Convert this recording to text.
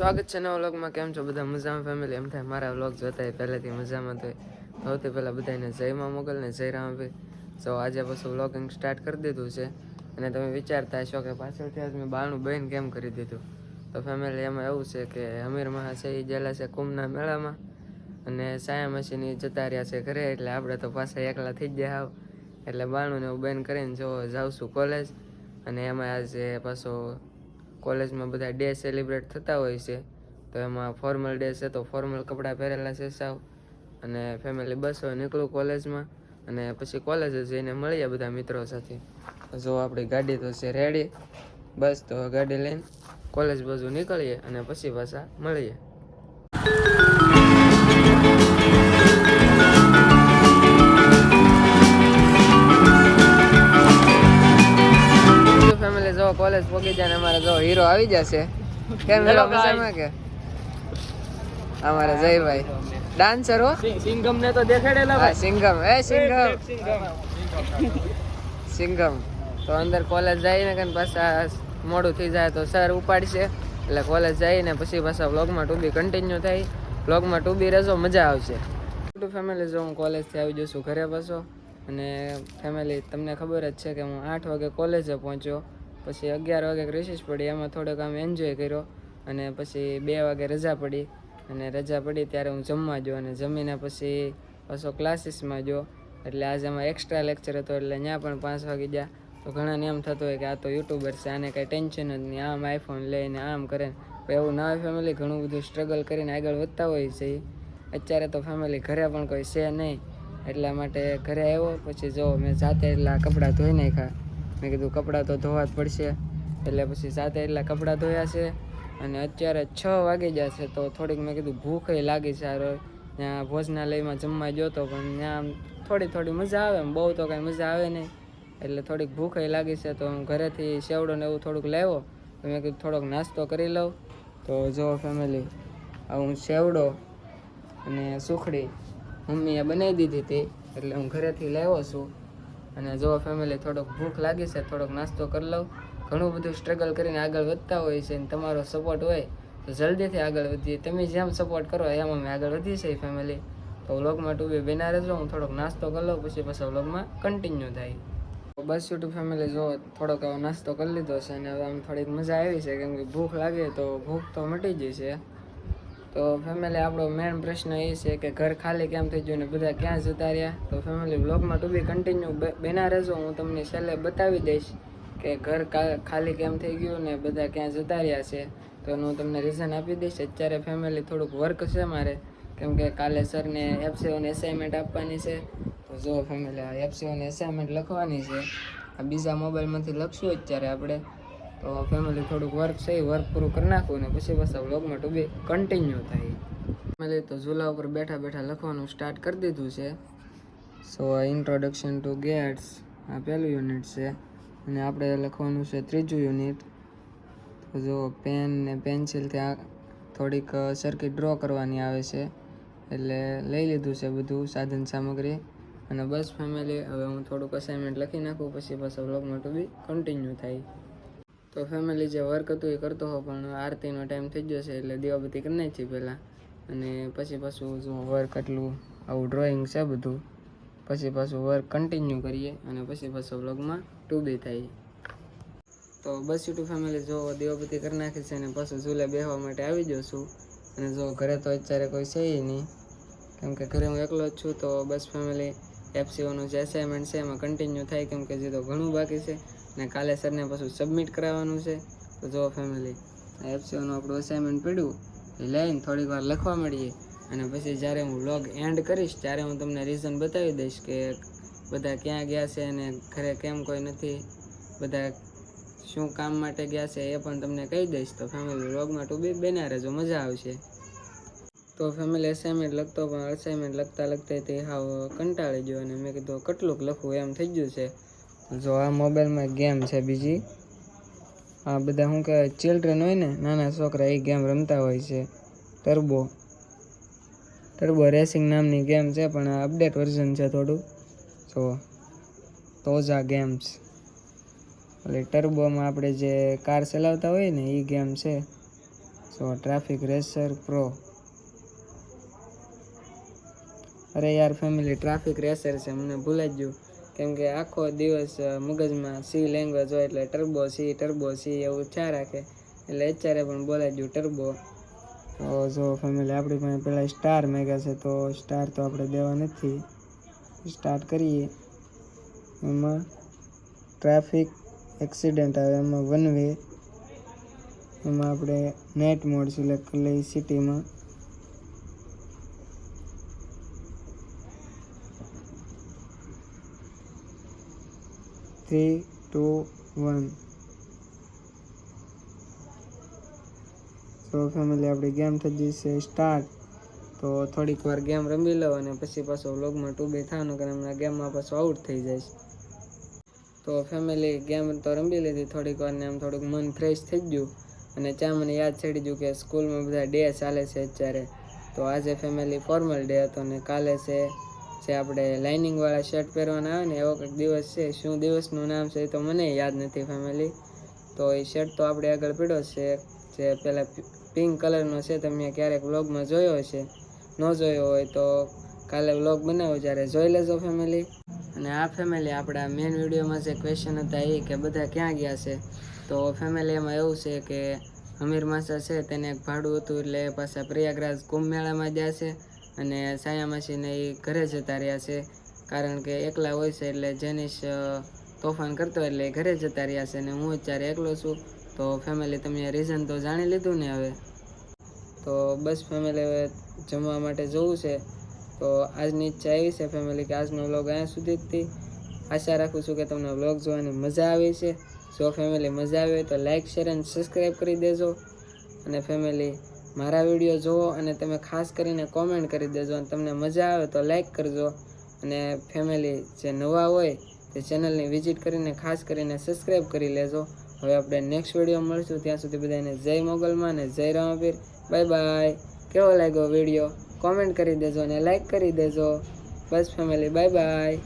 સ્વાગત છે નવા વ્લોગમાં. કેમ છો બધા? મજામાં? ફેમિલી એમ થાય મારા વ્લોગ જોતા હોય પહેલેથી મજામાં તો. સૌથી પહેલાં બધાને જયમાં મોગલ ને જય રામભાઈ સો આજે પાછું વ્લોગિંગ સ્ટાર્ટ કરી દીધું છે. અને તમે વિચારતા હશો કે પાછળથી આજ મેં બાણું બહેન કેમ કરી દીધું? તો ફેમિલી એમાં એવું છે કે અમીર મહા છે એ ગયેલા છે કુંભના મેળામાં. અને સાયા મસીની જતા રહ્યા છે ઘરે, એટલે આપણે તો પાછા એકલા થઈ ગયા આવ એટલે બાણું ને એવું બેન કરીને જો જાઉં છું કોલેજ અને એમાં આજે પાછો કોલેજમાં બધા ડે સેલિબ્રેટ થતા હોય છે, તો એમાં ફોર્મલ ડે છે, તો ફોર્મલ કપડાં પહેરેલા છે સાવ. અને ફેમિલી બસ હોય, નીકળું કોલેજમાં, અને પછી કોલેજે જઈને મળીએ બધા મિત્રો સાથે. જો આપણી ગાડી તો છે રેડી બસ તો ગાડી લઈને કોલેજ બાજુ નીકળીએ અને પછી પાછા મળીએ. જો કોલેજ પોગી જાય ને અમારે જો હીરો આવી જશે. કેમ હેલો મજામાં કે? અમારા જયભાઈ. ડાન્સર હો? સિંગમ ને તો દેખાડેલા ભાઈ. સિંગમ. એ સિંગમ. સિંગમ. તો અંદર કોલેજ જઈને કે પાછા મોડું થઈ જાય તો સર ઉપાડશે. એટલે કોલેજ જઈને પછી પાછા વ્લોગમાં ટુ કન્ટિન્યુ થાય. વ્લોગમાં ટુ બી રહેજો મજા આવશે. ટુ ફેમિલી જો હું કોલેજથી આવી જશું ઘરે પાછો. અને ફેમિલી તમને ખબર જ છે કે હું આઠ વાગે કોલેજે પહોંચ્યો. પછી અગિયાર વાગે રિસેસ પડી, એમાં થોડોક આમ એન્જોય કર્યો અને પછી બે વાગે રજા પડી. અને રજા પડી ત્યારે હું જમવા જો અને જમીને પછી પાછો ક્લાસીસમાં જો એટલે આજે એમાં એક્સ્ટ્રા લેક્ચર હતો, એટલે ત્યાં પણ પાંચ વાગી ગયા. તો ઘણાને એમ થતું હોય કે આ તો યુટ્યુબર છે, આને કાંઈ ટેન્શન જ નહીં, આમ આઈફોન લઈને આમ કરે પણ એવું ના હોય ફેમિલી ઘણું બધું સ્ટ્રગલ કરીને આગળ વધતા હોય છે. અત્યારે તો ફેમિલી ઘરે પણ કોઈ છે નહીં. એટલા માટે ઘરે આવ્યો, પછી જો મેં જાતે એટલા કપડાં ધોઈ નાખ્યા. મેં કીધું કપડાં તો ધોવા જ પડશે. એટલે પછી સાથે એટલા કપડાં ધોયા છે અને અત્યારે છ વાગી ગયા છે તો થોડીક મેં કીધું ભૂખ લાગી છે ત્યાં ભોજનાલયમાં જમવા ગયો તો પણ ત્યાં થોડી થોડી મજા આવે બહુ તો કાંઈ મજા આવે નહીં. એટલે થોડીક ભૂખ લાગી છે તો હું ઘરેથી સેવડો ને એવું થોડુંક લાવ્યો તો મેં કીધું થોડોક નાસ્તો કરી લઉં. તો જો ફેમિલી હું સેવડો અને સુખડી મમ્મીએ બનાવી દીધી હતી. એટલે હું ઘરેથી લાવ્યો છું. અને જો ફેમિલી થોડોક ભૂખ લાગી છે, થોડોક નાસ્તો કરી લઉં. ઘણું બધું સ્ટ્રગલ કરીને આગળ વધતા હોય છે અને તમારો સપોર્ટ હોય, તો જલ્દીથી આગળ વધીએ. તમે જેમ સપોર્ટ કરો, એમ અમે આગળ વધી છે ફેમિલી તો વ્લોગમાં ટૂબી બેનાર જ રહેજો હું થોડોક નાસ્તો કરી લઉં, પછી પછી વ્લોગમાં કન્ટિન્યુ થાય. બસ યુટ્યુબ ફેમિલી જો થોડોક નાસ્તો કરી લીધો છે અને હવે આમ થોડીક મજા આવી છે, કેમ કે ભૂખ લાગે તો ભૂખ તો મટી જાય છે. તો ફેમિલી આપણો મેઇન પ્રશ્ન એ છે કે ઘર ખાલી કેમ થઈ ગયું ને બધા ક્યાં જતા રહ્યા? તો ફેમિલી બ્લોગમાં ટુ બી કન્ટિન્યુ બેના રહેશો, હું તમને છેલ્લે બતાવી દઈશ કે ઘર ખાલી કેમ થઈ ગયું ને બધા ક્યાં જતા રહ્યા છે. તો હું તમને રીઝન આપી દઈશ, અત્યારે ફેમિલી થોડુંક વર્ક છે મારે. કેમ કે કાલે સરને એફસીઓની એસાઇનમેન્ટ આપવાની છે. તો જો ફેમિલી આ એફસીઓને એસાઇનમેન્ટ લખવાની છે. આ બીજા મોબાઈલમાંથી લખશું અત્યારે આપણે. તો ફેમિલી થોડુંક વર્ક છે, એ વર્ક પૂરું કરી નાખું ને પછી પાછા વ્લોગમાં ટુ કન્ટિન્યુ થાય. ફેમિલી તો ઝૂલા ઉપર બેઠા બેઠા લખવાનું સ્ટાર્ટ કરી દીધું છે. સો ઇન્ટ્રોડક્શન ટુ ગેટ્સ આ પહેલું યુનિટ છે. અને આપણે લખવાનું છે ત્રીજું યુનિટ તો જો પેન ને પેન્સિલથી આ થોડીક સર્કિટ ડ્રો કરવાની આવે છે. એટલે લઈ લીધું છે બધું સાધન સામગ્રી. અને બસ ફેમિલી હવે હું થોડુંક અસાઇનમેન્ટ લખી નાખું, પછી પાછા વ્લોગમાં ટુ બી કન્ટિન્યુ થાય. તો ફેમિલી જે વર્ક હતું એ કરતો હો પણ આરતીનો ટાઈમ થઈ ગયો છે એટલે દીવાબત્તી કરી નાખી પહેલાં. અને પછી પાછું જો વર્ક એટલું આવું ડ્રોઈંગ છે બધું, પછી પાછું વર્ક કન્ટિન્યુ કરીએ અને પછી પાછું વ્લોગમાં ટુ બી થાય. તો બસ યુટ્યુબ ફેમિલી જો દીવાબત્તી કરી નાખી છે અને પાછું ઝૂલે બેહવા માટે આવી જાઉં છું. અને જો ઘરે તો અત્યારે કોઈ છે નહીં. કેમ કે ઘરે હું એકલો જ છું, તો બસ ફેમિલી એફસીઓનું જે અસાઇનમેન્ટ છે એમાં કન્ટિન્યુ થાય, કેમ કે જે તો ઘણું બાકી છે. અને કાલે સરને પાછું સબમિટ કરાવવાનું છે. તો જો ફેમિલી એફસીઓનું આપણું અસાઇનમેન્ટ પડ્યું, એ લઈને થોડીક વાર લખવા મળીએ. અને પછી જ્યારે હું વ્લોગ એન્ડ કરીશ, ત્યારે હું તમને રીઝન બતાવી દઈશ કે બધા ક્યાં ગયા છે અને ઘરે કેમ કોઈ નથી. બધા શું કામ માટે ગયા છે એ પણ તમને કહી દઈશ. તો ફેમિલી વ્લોગમાં ટુ બી બેના રહેજો મજા આવશે. તો ફેમિલી અસાઇનમેન્ટ લખતો પણ અસાઇનમેન્ટ લખતા લખતા તે હાવ કંટાળી ગયો અને મેં કીધું કેટલુંક લખવું એમ થઈ ગયું છે. જો આ મોબાઈલમાં ગેમ છે બીજી. આ બધા શું કહેવાય ચિલ્ડ્રન હોય ને, નાના છોકરા, એ ગેમ રમતા હોય છે. ટર્બો ટર્બો રેસિંગ નામની ગેમ છે, પણ આ અપડેટ વર્ઝન છે થોડું. જો તોઝા ગેમ્સ એટલે ટર્બોમાં આપણે જે કાર ચલાવતા હોય ને, એ ગેમ છે. સો ટ્રાફિક રેસર પ્રો અરે યાર ફેમિલી ટ્રાફિક રેસર છે, મને ભૂલાઈ જ ગયું. કેમ કે આખો દિવસ મગજમાં સી લેંગ્વેજ હોય એટલે ટર્બો સી ટર્બો સી એવું ચા રાખે. એટલે અત્યારે પણ બોલાઈ ગયું ટર્બો તો જો ફેમિલી આપણી પાસે પહેલાં સ્ટાર મેગા છે, તો સ્ટાર તો આપણે દેવા નથી. સ્ટાર્ટ કરીએ. એમાં ટ્રાફિક એક્સિડન્ટ આવે, એમાં વન વે એમાં આપણે નેટ મોડ સિલેક્ટ કરી લઈએ સિટીમાં થ્રી ટુ વન તો ફેમિલી આપણી ગેમ થઈ જશે સ્ટાર્ટ તો થોડીક વાર ગેમ રમી લો અને પછી પાછો વ્લોગમાં ટુ બે થવાનું કારણ હમણાં ગેમમાં પાછો આઉટ થઈ જાય તો ફેમિલી ગેમ તો રમી લીધી થોડીક વાર ને આમ થોડુંક મન ફ્રેશ થઈ ગયું. અને ચા મને યાદ ચડી ગયું કે સ્કૂલમાં બધા ડે ચાલે છે અત્યારે. તો આજે ફેમિલી ફોર્મલ ડે હતો ને કાલે છે જે આપણે લાઇનિંગ વાળા શર્ટ પહેરવાના આવે ને, એવો કંઈક દિવસ છે. શું દિવસનું નામ છે એ તો મને યાદ નથી ફેમિલી તો એ શર્ટ તો આપણે આગળ પડ્યો છે. જે પહેલાં પિંક કલરનો છે, તમે ક્યારેક વ્લોગમાં જોયો હશે. ન જોયો હોય તો કાલે વ્લોગ બનાવો જ્યારે જોઈ લેજો ફેમિલી અને આ ફેમિલી આપણા મેઇન વિડીયોમાં જે ક્વેશ્ચન હતા એ કે બધા ક્યાં ગયા છે? તો ફેમિલીમાં એવું છે કે અમીર માસા છે, તેને એક ભાડું હતું એટલે પાછા પ્રયાગરાજ કુંભ મેળામાં ગયા છે. અને સાયા માસીને એ ઘરે જતા રહ્યા છે. કારણ કે એકલા હોય છે એટલે જેનિશ તોફાન કરતો એટલે ઘરે જતા રહ્યા છે ને હું અત્યારે એકલો છું. તો ફેમિલી તમે રીઝન તો જાણી લીધું ને હવે? તો બસ ફેમિલી હવે જમવા માટે જવું છે. તો આજની ઈચ્છા એવી છે ફેમિલી કે આજનો વ્લોગ અહીંયા સુધી જ આશા રાખું છું કે તમને વ્લોગ જોવાની મજા આવી છે. જો ફેમિલી મજા આવી હોય તો લાઇક શેર અને સબસ્ક્રાઈબ કરી દેજો. અને ફેમિલી મારા વીડિયો જુઓ અને તમે ખાસ કરીને કોમેન્ટ કરી દેજો અને તમને મજા આવે તો લાઇક કરજો. અને ફેમિલી જે નવા હોય તે ચેનલની વિઝિટ કરીને ખાસ કરીને સબસ્ક્રાઈબ કરી લેજો. હવે આપણે નેક્સ્ટ વીડિયો મળશું. ત્યાં સુધી બધાને જય મોગલમાં અને જય રામાપીર બાય બાય કેવો લાગ્યો વીડિયો કોમેન્ટ કરી દેજો અને લાઈક કરી દેજો. બસ ફેમિલી બાય બાય